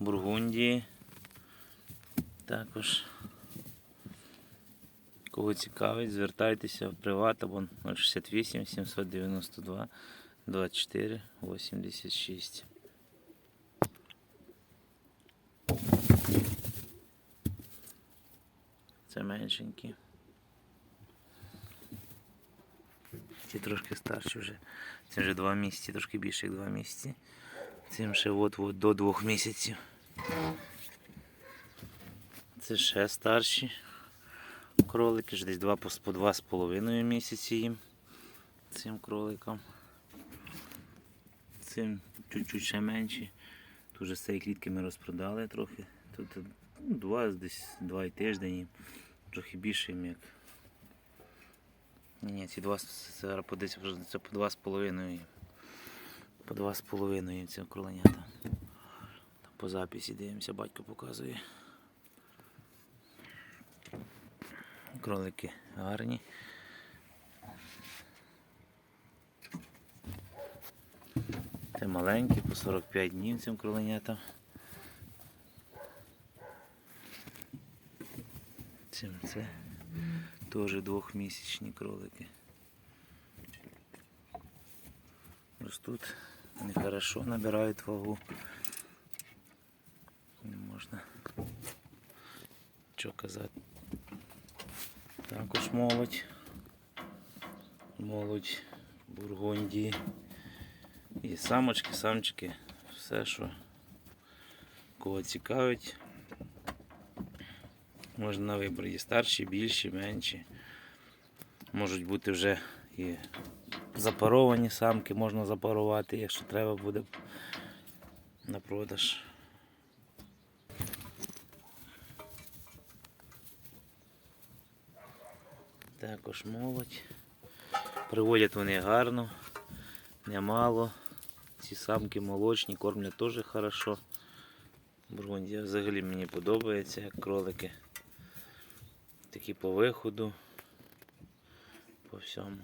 Бургундії. Також. Кого цікавить, звертайтеся в приват або 068 792 24 86. Це меншенькі. Ці трошки старші вже. Це вже два місяці, трошки більше як два місяці. Цим ще от-от до двох місяців. Це ще старші кролики, ж десь два по, два з половиною місяці їм. Цим кроликам. Цим чуть-чуть ще менші. Тут вже з цієї клітки ми розпродали трохи. Тут ну, два, десь два і тиждень. їм. Трохи більше їм як. Ні, ні, ці два подивіться, вже це по два з половиною. По два з половиною це кроленята. По записі дивимося, батько показує. Кролики гарні. Це маленькі, по 45 днів цим кроленятам. Цим це теж двохмісячні кролики. Ростуть вони хорошо набирають вагу. Не можна що казати. Також молодь. Молодь Бургундії. І самочки, самчики, все, що кого цікавить. Можна на вибір. Старші, більші, менші. Можуть бути вже і запаровані самки, можна запарувати, якщо треба буде на продаж. Також молодь. Приводять вони гарно, немало. Ці самки молочні, кормлять теж хорошо. Бургундія взагалі мені подобається, як кролики. Такі по виходу, по всьому.